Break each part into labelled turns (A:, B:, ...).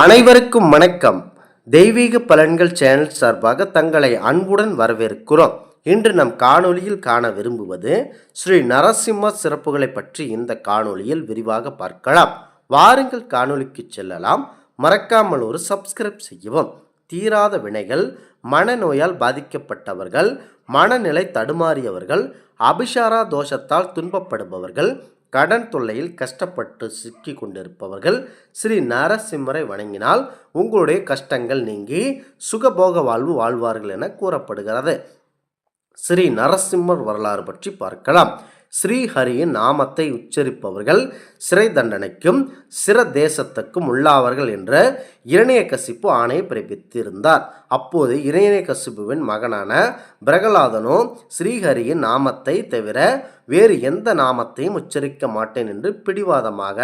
A: அனைவருக்கும் வணக்கம். தெய்வீக பலன்கள் சேனல் சார்பாக தங்களை அன்புடன் வரவேற்கிறோம். இன்று நம் காணொளியில் காண விரும்புவது ஸ்ரீ நரசிம்ம சிறப்புகளை பற்றி இந்த காணொலியில் விரிவாக பார்க்கலாம். வாருங்கள் காணொலிக்கு செல்லலாம். மறக்காமல் ஒரு சப்ஸ்கிரைப் செய்யவும். தீராத வினைகள் மனநோயால் பாதிக்கப்பட்டவர்கள் மனநிலை தடுமாறியவர்கள் அபிஷாரா தோஷத்தால் துன்பப்படுபவர்கள் கடன் தொல்லையில் கஷ்டப்பட்டு சிக்கி கொண்டிருப்பவர்கள் ஸ்ரீ நரசிம்மரை வணங்கினால் உங்களுடைய கஷ்டங்கள் நீங்கி சுகபோக வாழ்வு வாழ்வார்கள் என கூறப்படுகிறது. ஸ்ரீ நரசிம்மர் வரலாறு பற்றி பார்க்கலாம். ஸ்ரீஹரியின் நாமத்தை உச்சரிப்பவர்கள் சிறை தண்டனைக்கும் சிற தேசத்துக்கும் உள்ளாவர்கள் என்ற இரணியகசிப்பு ஆணையை பிறப்பித்திருந்தார். அப்போது இரணியகசிப்புவின் மகனான பிரகலாதனோ ஸ்ரீஹரியின் நாமத்தை தவிர வேறு எந்த நாமத்தையும் உச்சரிக்க மாட்டேன் என்று பிடிவாதமாக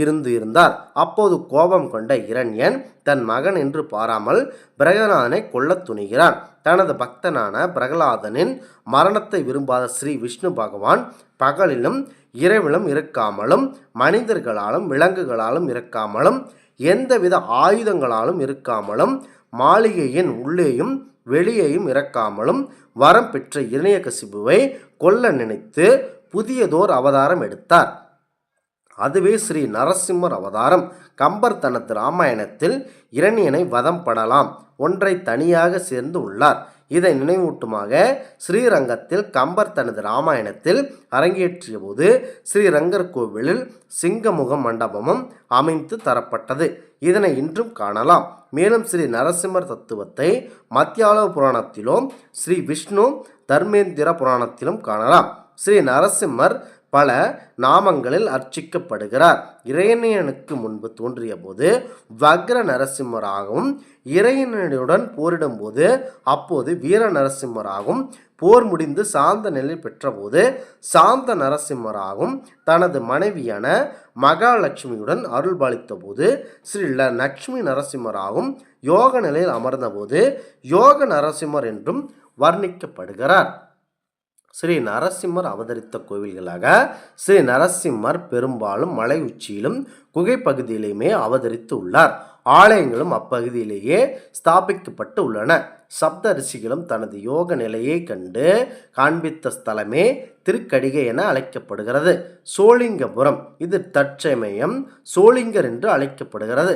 A: இருந்து இருந்தார். அப்போது கோபம் கொண்ட இரண்யன் தன் மகன் என்று பாராமல் பிரகலாதனை கொல்லத் துணிகிறான். தனது பக்தனான பிரகலாதனின் மரணத்தை விரும்பாத ஸ்ரீ விஷ்ணு பகவான் பகலிலும் இரவிலும் இருக்காமலும் மனிதர்களாலும் விலங்குகளாலும் இருக்காமலும் எந்தவித ஆயுதங்களாலும் இருக்காமலும் மாளிகையின் உள்ளேயும் வெளியேயும் இறக்காமலும் வரம் பெற்ற இரணியகசிபுவை கொல்ல நினைத்து புதியதோர் அவதாரம் எடுத்தார். அதுவே ஸ்ரீ நரசிம்மர் அவதாரம். கம்பர் தனது ராமாயணத்தில் இரணியனை வதம் படலாம். ஒன்றை தனியாக சேர்ந்து உள்ளார். இதை நினைவூட்டுமாக ஸ்ரீரங்கத்தில் கம்பர் தனது ராமாயணத்தில் அரங்கேற்றிய போது ஸ்ரீரங்கர் கோவிலில் சிங்கமுக மண்டபமும் அமைத்து தரப்பட்டது. இதனை இன்றும் காணலாம். மேலும் ஸ்ரீ நரசிம்மர் தத்துவத்தை மத்தியால புராணத்திலும் ஸ்ரீ விஷ்ணு தர்மேந்திர புராணத்திலும் காணலாம். ஸ்ரீ நரசிம்மர் பல நாமங்களில் அர்ச்சிக்கப்படுகிறார். இறையனியனுக்கு முன்பு தோன்றிய போது வக்ர நரசிம்மராகவும் இறையனுடன் போரிடும்போது அப்போது வீர நரசிம்மராகவும் போர் முடிந்து சாந்த நிலை பெற்றபோது சாந்த நரசிம்மராகவும் தனது மனைவியான மகாலட்சுமியுடன் அருள்பாலித்த போது ஸ்ரீ லட்சுமி நரசிம்மராகவும் யோக நிலையில் அமர்ந்தபோது யோக நரசிம்மர் என்றும் வர்ணிக்கப்படுகிறார். ஸ்ரீ நரசிம்மர் அவதரித்த கோவில்களாக ஸ்ரீ நரசிம்மர் பெரும்பாலும் மலை உச்சியிலும் குகை பகுதியிலுமே அவதரித்து உள்ளார். ஆலயங்களும் அப்பகுதியிலேயே ஸ்தாபிக்கப்பட்டு உள்ளன. சப்த ரிஷிகளும் தனது யோக நிலையை கண்டு காண்பித்த ஸ்தலமே திருக்கடிகை என அழைக்கப்படுகிறது. சோழிங்கபுரம் இது தற்சமயம் சோளிங்கர் என்று அழைக்கப்படுகிறது.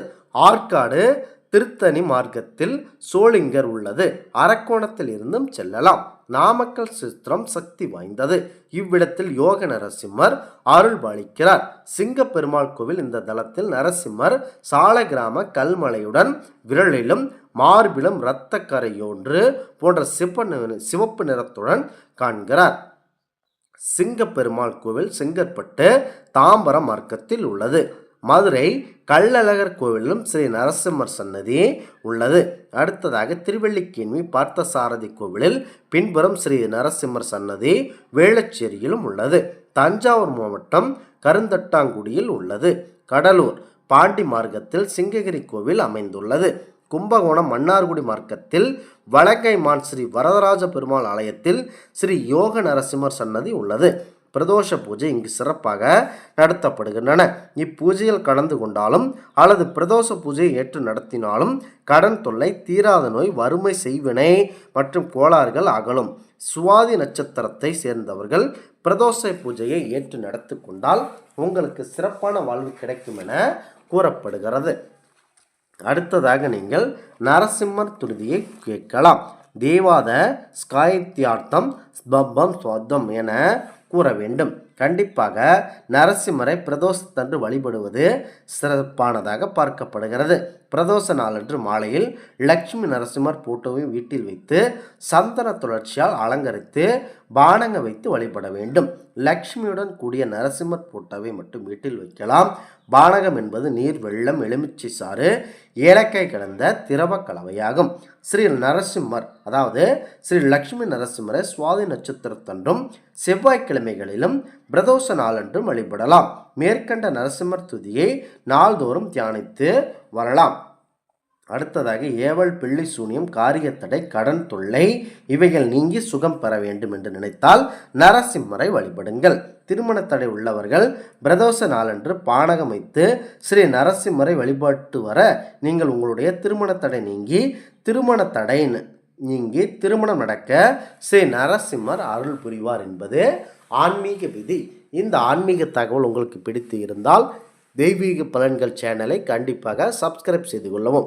A: ஆற்காடு திருத்தணி மார்க்கத்தில் சோளிங்கர் உள்ளது. அரக்கோணத்தில் இருந்தும் செல்லலாம். நாமக்கல் சித்திரம் சக்தி வாய்ந்தது. இவ்விடத்தில் யோக நரசிம்மர் அருள் பாலிக்கிறார் சிங்கப்பெருமாள் கோவில் இந்த தளத்தில் நரசிம்மர் சால கிராம கல்மலையுடன் விரலிலும் மார்பிலும் இரத்த கரையொன்று போன்ற சிவப்பு சிவப்பு நிறத்துடன் காண்கிறார். சிங்கப்பெருமாள் கோவில் செங்கற்பட்டு தாம்பரம் மார்க்கத்தில் உள்ளது. மதுரை கள்ளழகர் கோவிலும் ஸ்ரீ நரசிம்மர் சன்னதி உள்ளது. அடுத்ததாக திருவள்ளிக்கேண்மி பார்த்தசாரதி கோவிலில் பின்புறம் ஸ்ரீ நரசிம்மர் சன்னதி வேளச்சேரியிலும் உள்ளது. தஞ்சாவூர் மாவட்டம் கருந்தட்டாங்குடியில் உள்ளது. கடலூர் பாண்டி மார்க்கத்தில் சிங்ககிரி கோவில் அமைந்துள்ளது. கும்பகோணம் மன்னார்குடி மார்க்கத்தில் வலங்கைமான் ஸ்ரீ வரதராஜ பெருமாள் ஆலயத்தில் ஸ்ரீ யோக நரசிம்மர் சன்னதி உள்ளது. பிரதோஷ பூஜை இங்கு சிறப்பாக நடத்தப்படுகின்றன. இப்பூஜையில் கலந்து கொண்டாலும் அல்லது பிரதோஷ பூஜையை ஏற்று நடத்தினாலும் கடன் தொல்லை தீராத நோய் வறுமை செய்வினை மற்றும் கோளாறுகள் அகலும். சுவாதி நட்சத்திரத்தை சேர்ந்தவர்கள் பிரதோஷ பூஜையை ஏற்று நடத்தி கொண்டால் உங்களுக்கு சிறப்பான வாழ்வு கிடைக்கும் என கூறப்படுகிறது. அடுத்ததாக நீங்கள் நரசிம்மர் துருதியை கேட்கலாம். தேவாத ஸ்காயத்தியார்த்தம் ஸ்பப்பம் சுவாத்தம் என கூற வேண்டும். கண்டிப்பாக நரசிம்மரை பிரதோஷத்தன்று வழிபடுவது சிறப்பானதாக பார்க்கப்படுகிறது. பிரதோஷ நாளன்று மாலையில் லட்சுமி நரசிம்மர் போட்டோவையும் வீட்டில் வைத்து சந்தன தொடர்ச்சியால் அலங்கரித்து பானங்க வைத்து வழிபட வேண்டும். லக்ஷ்மியுடன் கூடிய நரசிம்மர் போட்டோவை மட்டும் வீட்டில் வைக்கலாம். பானகம் என்பது நீர் வெள்ளம் எலுமிச்சை சாறு ஏலக்காய் கலந்த திரவ கலவையாகும். ஸ்ரீ நரசிம்மர் அதாவது ஸ்ரீ லக்ஷ்மி நரசிம்மரை சுவாதி நட்சத்திரத்தன்றும் செவ்வாய்க்கிழமைகளிலும் பிரதோஷ நாளன்றும் வழிபடலாம். மேற்கண்ட நரசிம்மர் துதியை நாள்தோறும் தியானித்து வரலாம். அடுத்ததாக ஏவல் பிள்ளை சூனியம் காரியத்தடை கடன் தொல்லை இவைகள் நீங்கி சுகம் பெற வேண்டும் என்று நினைத்தால் நரசிம்மரை வழிபடுங்கள். திருமண தடை உள்ளவர்கள் பிரதோஷ நாளன்று பானகம் வைத்து ஸ்ரீ நரசிம்மரை வழிபாட்டு வர நீங்கள் உங்களுடைய திருமண தடை நீங்கி திருமணத்தடைன்னு நீங்கி திருமணம் நடக்க ஸ்ரீ நரசிம்மர் அருள் புரிவார் என்பது ஆன்மீக விதி. இந்த ஆன்மீக தகவல் உங்களுக்கு பிடித்து இருந்தால் தெய்வீக பலன்கள் சேனலை கண்டிப்பாக சப்ஸ்கிரைப் செய்து கொள்ளவும்.